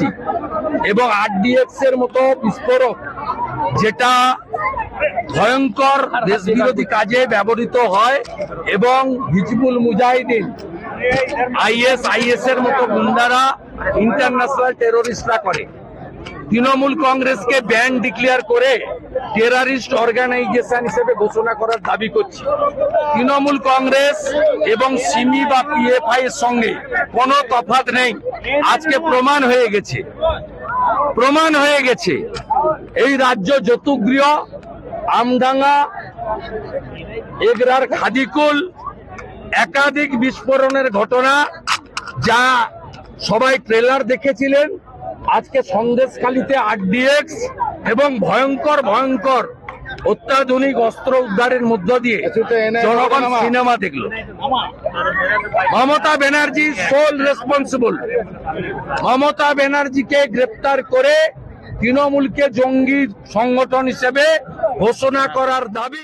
সন্ত্রাসী এবং আরডিএক্স এর মতো বিস্ফোরক, যেটা ভয়ঙ্কর দেশ বিরোধী কাজে ব্যবহৃত হয় এবং হিজবুল মুজাহিদিন, আইএস আইএস এর মতো গুন্ডারা ইন্টারন্যাশনাল টেরোরিস্টরা করে। তৃণমূল কংগ্রেসকে ব্যান ডিক্লেয়ার করে টেরারিস্ট অর্গানাইজেশন হিসেবে ঘোষণা করার দাবি করছি। তৃণমূল কংগ্রেস এবং সিমি বা পিএফআই এর সঙ্গে কোনো তফাৎ নেই। আজকে প্রমাণ হয়ে গেছে। প্রমাণ হয়ে গেছে। এই রাজ্য যতুগৃহ, আমডাঙ্গা, এগরার খাদিকুল, একাধিক বিস্ফোরণের ঘটনা যা সবাই ট্রেলার দেখেছিলেন। আজকে সন্দেশখালিতে আরডিএক্স এবং ভয়ঙ্কর ভয়ঙ্কর অত্যাধুনিক অস্ত্র উদ্ধারের মধ্য দিয়ে জনগণ সিনেমা দেখল। মমতা ব্যানার্জি সোল রেসপন্সিবল মমতা ব্যানার্জিকে গ্রেপ্তার করে তৃণমূলকে জঙ্গি সংগঠন হিসেবে ঘোষণা করার দাবি।